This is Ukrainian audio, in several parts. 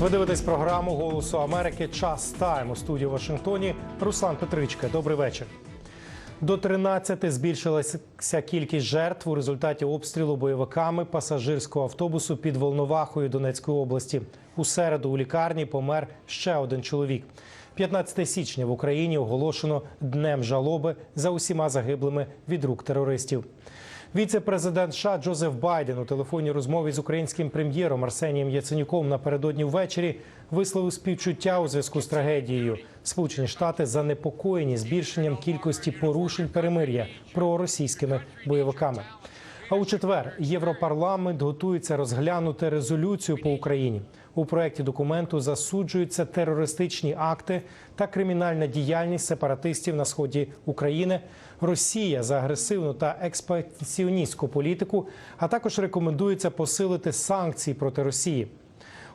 Ви дивитесь програму Голосу Америки. Час тайм у студії в Вашингтоні. Руслан Петричка. Добрий вечір. До 13 збільшилася кількість жертв у результаті обстрілу бойовиками пасажирського автобусу під Волновахою Донецької області. У середу у лікарні помер ще один чоловік. 15 січня в Україні оголошено днем жалоби за усіма загиблими від рук терористів. Віце-президент США Джозеф Байден у телефонній розмові з українським прем'єром Арсенієм Яценюком напередодні ввечері висловив співчуття у зв'язку з трагедією. Сполучені Штати занепокоєні збільшенням кількості порушень перемир'я проросійськими бойовиками. А у четвер Європарламент готується розглянути резолюцію по Україні. У проєкті документу засуджуються терористичні акти та кримінальна діяльність сепаратистів на сході України, Росія за агресивну та експансіоністську політику, а також рекомендується посилити санкції проти Росії.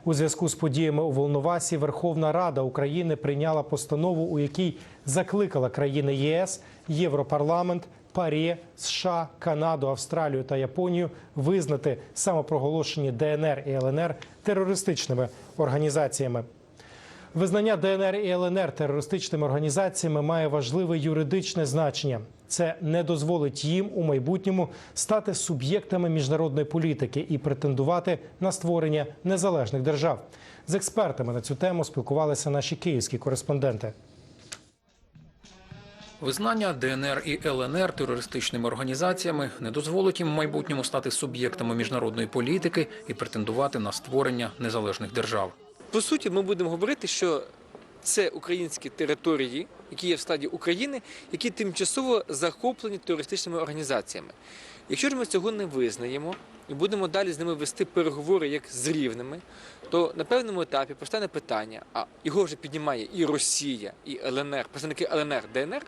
У зв'язку з подіями у Волновасі Верховна Рада України прийняла постанову, у якій закликала країни ЄС, Європарламент, ПАРЄ, США, Канаду, Австралію та Японію визнати самопроголошені ДНР і ЛНР терористичними організаціями. Визнання ДНР і ЛНР терористичними організаціями має важливе юридичне значення. Це не дозволить їм у майбутньому стати суб'єктами міжнародної політики і претендувати на створення незалежних держав. З експертами на цю тему спілкувалися наші київські кореспонденти. Визнання ДНР і ЛНР терористичними організаціями не дозволить їм в майбутньому стати суб'єктами міжнародної політики і претендувати на створення незалежних держав. По суті, ми будемо говорити, що це українські території, які є в стадії України, які тимчасово захоплені терористичними організаціями. Якщо ж ми цього не визнаємо і будемо далі з ними вести переговори як з рівними, то на певному етапі постане питання, а його вже піднімає і Росія, і ЛНР, представники ЛНР, ДНР,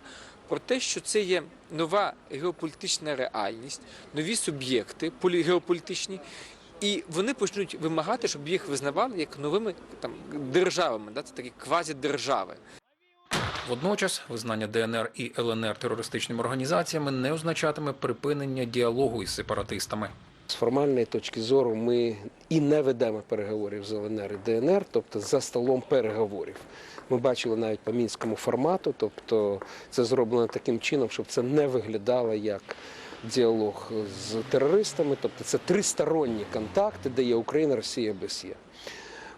про те, що це є нова геополітична реальність, нові суб'єкти полі- геополітичні, і вони почнуть вимагати, щоб їх визнавали як новими там державами, да? це такі квазідержави. Водночас, визнання ДНР і ЛНР терористичними організаціями не означатиме припинення діалогу із сепаратистами. З формальної точки зору ми і не ведемо переговорів з ЛНР і ДНР, тобто за столом переговорів. Ми бачили навіть по мінському формату, тобто це зроблено таким чином, щоб це не виглядало як діалог з терористами, тобто це тристоронні контакти, де є Україна, Росія БСЄ.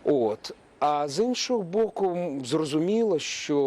От. А з іншого боку, зрозуміло, що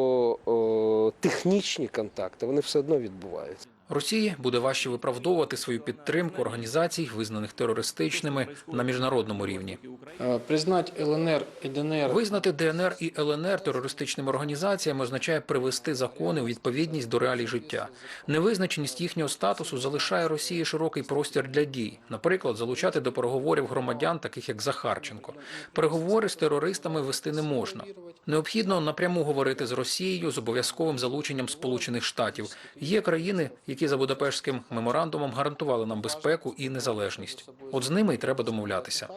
о, технічні контакти вони все одно відбуваються. Росії буде важче виправдовувати свою підтримку організацій, визнаних терористичними на міжнародному рівні. Э, Признать ЛНР и ДНР Визнати ДНР і ЛНР терористичними організаціями означає привести закони у відповідність до реалій життя. Невизначеність їхнього статусу залишає Росії широкий простір для дій, наприклад, залучати до переговорів громадян, таких як Захарченко. Переговори з терористами вести не можна. Необхідно напряму говорити з Росією з обов'язковим залученням Сполучених Штатів. Є країни, які за Будапештським меморандумом гарантували нам безпеку і незалежність. От з ними й треба домовлятися.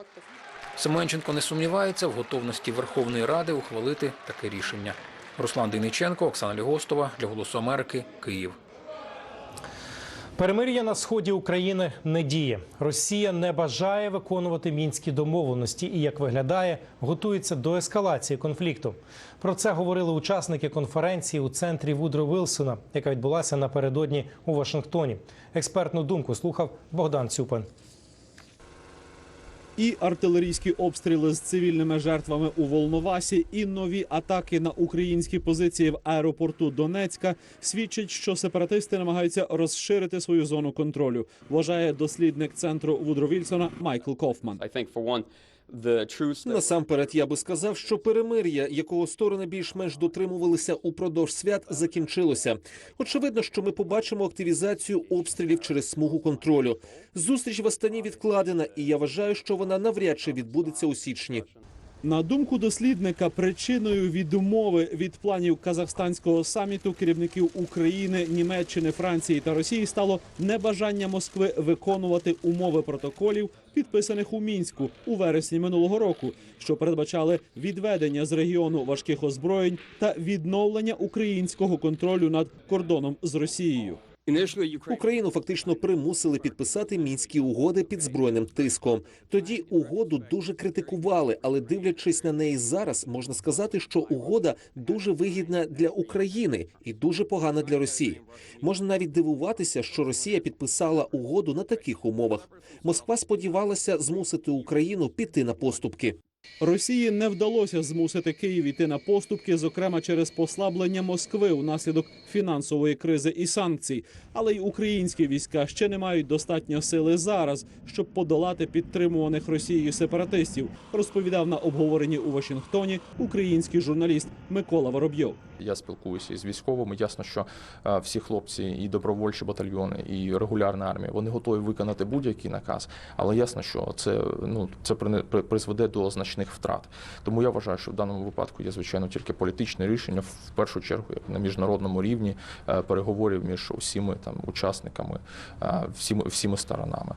Семенченко не сумнівається в готовності Верховної Ради ухвалити таке рішення. Руслан Дейниченко, Оксана Лігостова для Голосу Америки, Київ. Перемир'я на сході України не діє. Росія не бажає виконувати мінські домовленості і, як виглядає, готується до ескалації конфлікту. Про це говорили учасники конференції у центрі Вудро Вилсона, яка відбулася напередодні у Вашингтоні. Експертну думку слухав Богдан Цюпин. І артилерійські обстріли з цивільними жертвами у Волновасі, і нові атаки на українські позиції в аеропорту Донецька свідчать, що сепаратисти намагаються розширити свою зону контролю. Вважає дослідник центру Вудро Вільсона Майкл Кофман. Насамперед, я би сказав, що перемир'я, якого сторони більш-менш дотримувалися упродовж свят, закінчилося. Очевидно, що ми побачимо активізацію обстрілів через смугу контролю. Зустріч в Астані відкладена, і я вважаю, що вона навряд чи відбудеться у січні. На думку дослідника, причиною відмови від планів казахстанського саміту керівників України, Німеччини, Франції та Росії стало небажання Москви виконувати умови протоколів, підписаних у мінську у вересні минулого року, що передбачали відведення з регіону важких озброєнь та відновлення українського контролю над кордоном з Росією. Україну фактично примусили підписати мінські угоди під збройним тиском. Тоді угоду дуже критикували, але дивлячись на неї зараз, можна сказати, що угода дуже вигідна для України і дуже погана для Росії. Можна навіть дивуватися, що Росія підписала угоду на таких умовах. Москва сподівалася змусити Україну піти на поступки. Росії не вдалося змусити Київ іти на поступки, зокрема через послаблення Москви унаслідок фінансової кризи і санкцій. Але й українські війська ще не мають достатньо сили зараз, щоб подолати підтримуваних Росією сепаратистів. Розповідав на обговоренні у Вашингтоні український журналіст Микола Воробйов. Я спілкуюся із військовими. Ясно, що е, всі хлопці, і добровольчі батальйони, і регулярна армія, вони готові виконати будь-який наказ. Але ясно, що це ну це призведе до значних втрат. Тому я вважаю, що в даному випадку є звичайно тільки політичне рішення в першу чергу, як на міжнародному рівні е, переговорів між усіми там учасниками, е, всіми всіми сторонами.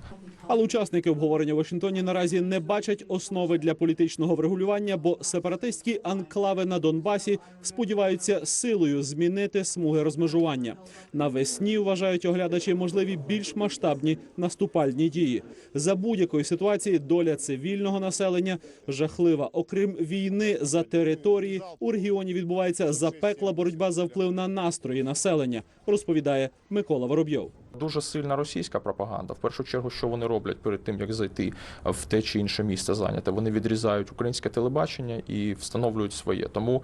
Але учасники обговорення в Вашингтоні наразі не бачать основи для політичного врегулювання, бо сепаратистські анклави на Донбасі сподіваються силою змінити смуги розмежування. Навесні вважають оглядачі можливі більш масштабні наступальні дії. За будь-якої ситуації доля цивільного населення жахлива. Окрім війни за території, у регіоні відбувається запекла боротьба за вплив на настрої населення, розповідає Микола Воробйов. Дуже сильна російська пропаганда. В першу чергу, що вони роблять перед тим, як зайти в те чи інше місце зайняте, вони відрізають українське телебачення і встановлюють своє. Тому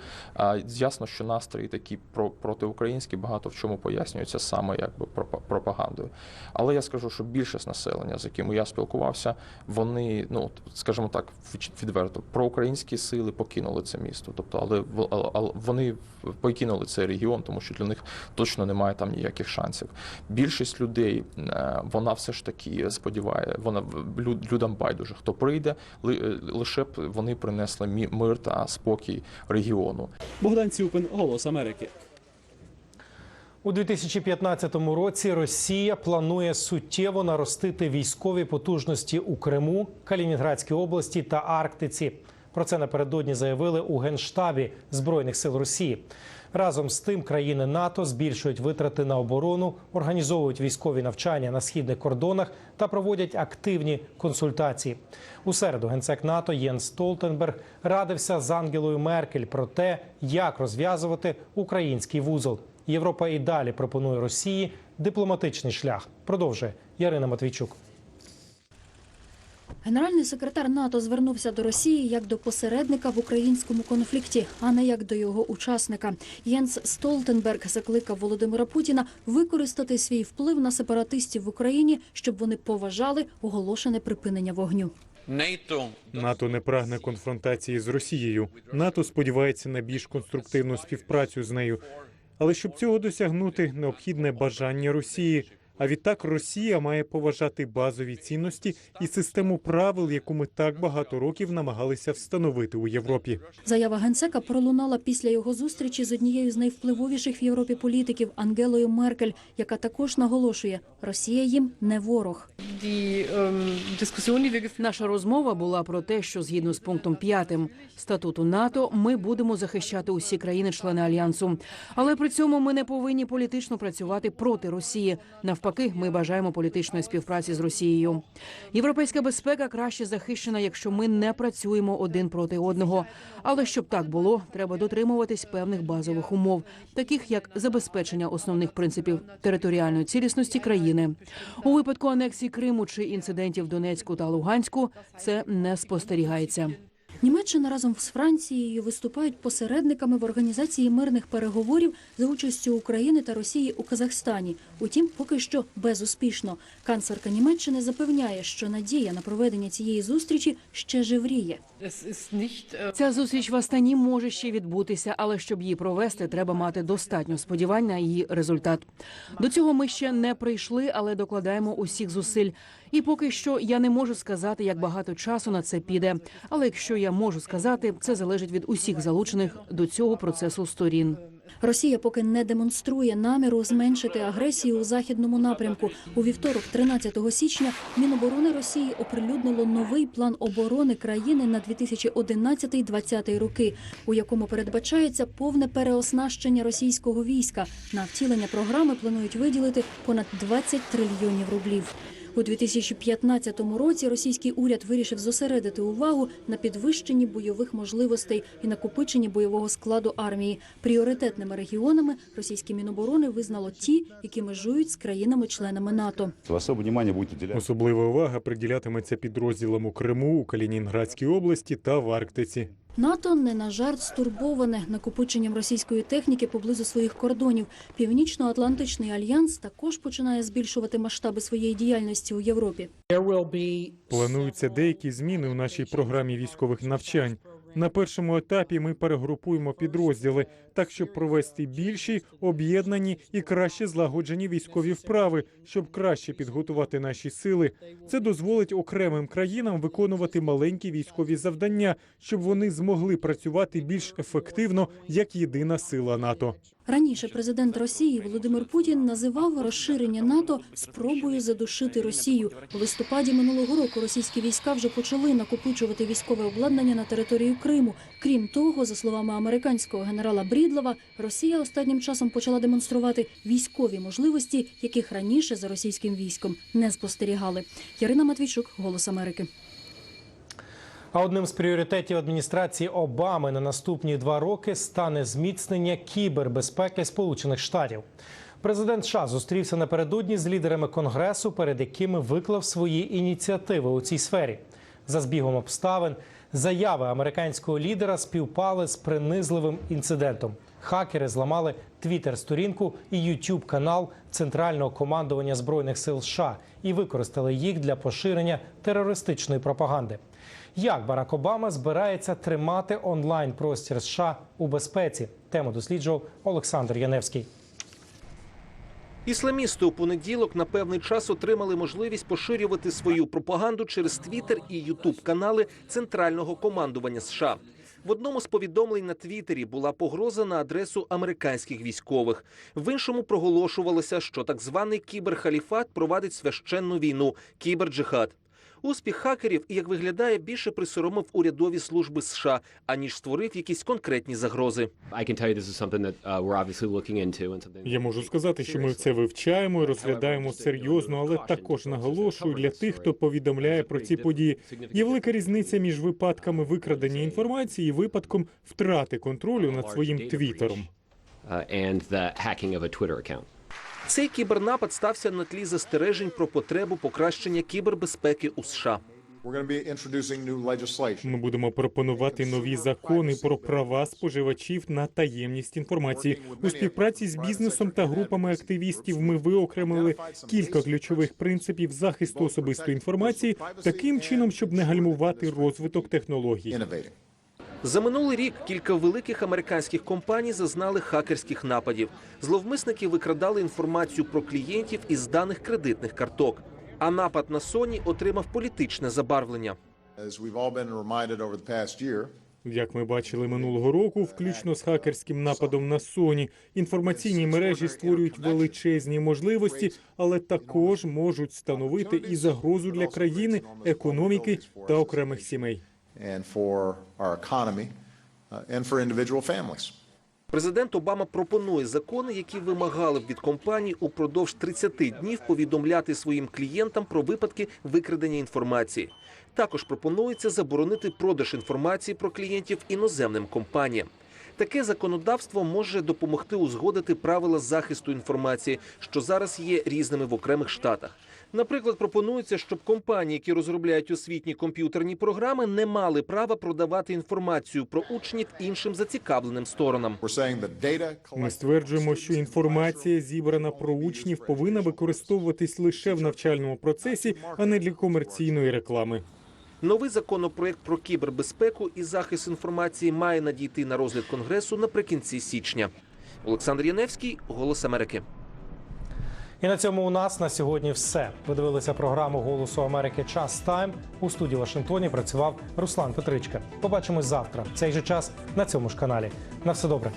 ясно, що настрої такі про протиукраїнські багато в чому пояснюються саме якби пропа- пропагандою. Але я скажу, що більшість населення, з якими я спілкувався, вони, ну скажімо так, від- відверто проукраїнські сили покинули це місто. Тобто, але вони покинули цей регіон, тому що для них точно немає там ніяких шансів. Більшість людей е, вона все ж таки сподіває, вона люд- людям байдуже, хто прийде, е, лише б вони принесли мі- мир та спокій регіону. Богдан Цюпин, Голос Америки. У 2015 році Росія планує суттєво наростити військові потужності у Криму, Калінінградській області та Арктиці. Про це напередодні заявили у генштабі збройних сил Росії. Разом з тим країни НАТО збільшують витрати на оборону, організовують військові навчання на східних кордонах та проводять активні консультації. У середу генсек НАТО Єнс Столтенберг радився з Ангелою Меркель про те, як розв'язувати український вузол. Європа і далі пропонує Росії дипломатичний шлях. Продовжує Ярина Матвійчук. Генеральний секретар НАТО звернувся до Росії як до посередника в українському конфлікті, а не як до його учасника. Єнс Столтенберг закликав Володимира Путіна використати свій вплив на сепаратистів в Україні, щоб вони поважали оголошене припинення вогню. НАТО не прагне конфронтації з Росією. НАТО сподівається на більш конструктивну співпрацю з нею. Але щоб цього досягнути, необхідне бажання Росії. А відтак Росія має поважати базові цінності і систему правил, яку ми так багато років намагалися встановити у Європі. Заява генсека пролунала після його зустрічі з однією з найвпливовіших в Європі політиків Ангелою Меркель, яка також наголошує, Росія їм не ворог. Наша розмова була про те, що згідно з пунктом 5 статуту НАТО ми будемо захищати усі країни-члени альянсу. Але при цьому ми не повинні політично працювати проти Росії. Навпаки, ми бажаємо політичної співпраці з Росією. Європейська безпека краще захищена, якщо ми не працюємо один проти одного. Але щоб так було, треба дотримуватись певних базових умов, таких як забезпечення основних принципів територіальної цілісності країни. У випадку анексії Криму чи інцидентів Донецьку та Луганську це не спостерігається. Німеччина разом з Францією виступають посередниками в організації мирних переговорів за участю України та Росії у Казахстані. Утім, поки що безуспішно. Канцлерка Німеччини запевняє, що надія на проведення цієї зустрічі ще живріє. Ця зустріч в Астані може ще відбутися, але щоб її провести, треба мати достатньо сподівань на її результат. До цього ми ще не прийшли, але докладаємо усіх зусиль. І поки що я не можу сказати, як багато часу на це піде. Але якщо я можу сказати, це залежить від усіх залучених до цього процесу сторін. Росія поки не демонструє наміру зменшити агресію у західному напрямку. У вівторок, 13 січня, Міноборони Росії оприлюднило новий план оборони країни на 2011-2020 роки, у якому передбачається повне переоснащення російського війська. На втілення програми планують виділити понад 20 трильйонів рублів. У 2015 році російський уряд вирішив зосередити увагу на підвищенні бойових можливостей і накопиченні бойового складу армії. Пріоритетними регіонами російське міноборони визнало ті, які межують з країнами-членами НАТО. Особое внимание будет Особлива увага приділятиметься підрозділам у Криму, у Калінінградській області та в Арктиці. НАТО не на жарт стурбоване накопиченням російської техніки поблизу своїх кордонів. Північно-Атлантичний альянс також починає збільшувати масштаби своєї діяльності у Європі. Плануються деякі зміни у нашій програмі військових навчань. На першому етапі ми перегрупуємо підрозділи так, щоб провести більші, об'єднані і краще злагоджені військові вправи, щоб краще підготувати наші сили. Це дозволить окремим країнам виконувати маленькі військові завдання, щоб вони змогли працювати більш ефективно як єдина сила НАТО. Раніше президент Росії Володимир Путін називав розширення НАТО спробою задушити Росію. У листопаді минулого року російські війська вже почали накопичувати військове обладнання на територію Криму. Крім того, за словами американського генерала Брідлова, Росія останнім часом почала демонструвати військові можливості, яких раніше за російським військом не спостерігали. Ярина Матвійчук, Голос Америки. А одним з пріоритетів адміністрації Обами на наступні два роки стане зміцнення кібербезпеки Сполучених Штатів. Президент США зустрівся напередодні з лідерами конгресу, перед якими виклав свої ініціативи у цій сфері. За збігом обставин заяви американського лідера співпали з принизливим інцидентом. Хакери зламали твіттер-сторінку і youtube канал Центрального командування збройних сил США і використали їх для поширення терористичної пропаганди. Як Барак Обама збирається тримати онлайн простір США у безпеці? Тему досліджував Олександр Яневський. Ісламісти у понеділок на певний час отримали можливість поширювати свою пропаганду через Твіттер і Ютуб канали Центрального командування США. В одному з повідомлень на Твіттері була погроза на адресу американських військових. В іншому проголошувалося, що так званий кіберхаліфат провадить священну війну кіберджихад. Успіх хакерів, як виглядає, більше присоромив урядові служби США, аніж створив якісь конкретні загрози. Я можу сказати, що ми це вивчаємо і розглядаємо серйозно, але також наголошую для тих, хто повідомляє про ці події. Є велика різниця між випадками викрадення інформації і випадком втрати контролю над своїм твіттером. Цей кібернапад стався на тлі застережень про потребу покращення кібербезпеки у США. Ми будемо пропонувати нові закони про права споживачів на таємність інформації у співпраці з бізнесом та групами активістів. Ми виокремили кілька ключових принципів захисту особистої інформації таким чином, щоб не гальмувати розвиток технологій. За минулий рік кілька великих американських компаній зазнали хакерських нападів. Зловмисники викрадали інформацію про клієнтів із даних кредитних карток. А напад на Sony отримав політичне забарвлення. Як ми бачили минулого року, включно з хакерським нападом на Sony, інформаційні мережі створюють величезні можливості, але також можуть становити і загрозу для країни, економіки та окремих сімей. Президент Обама пропонує закони, які вимагали б від компаній упродовж 30 днів повідомляти своїм клієнтам про випадки викрадення інформації. Також пропонується заборонити продаж інформації про клієнтів іноземним компаніям. Таке законодавство може допомогти узгодити правила захисту інформації, що зараз є різними в окремих штатах. Наприклад, пропонується, щоб компанії, які розробляють освітні комп'ютерні програми, не мали права продавати інформацію про учнів іншим зацікавленим сторонам. Ми стверджуємо, що інформація, зібрана про учнів, повинна використовуватись лише в навчальному процесі, а не для комерційної реклами. Новий законопроект про кібербезпеку і захист інформації має надійти на розгляд конгресу наприкінці січня. Олександр Яневський, Голос Америки. І на цьому у нас на сьогодні все. Ви дивилися програму Голосу Америки Час Тайм. У студії Вашингтоні працював Руслан Петричка. Побачимось завтра. в Цей же час на цьому ж каналі. На все добре.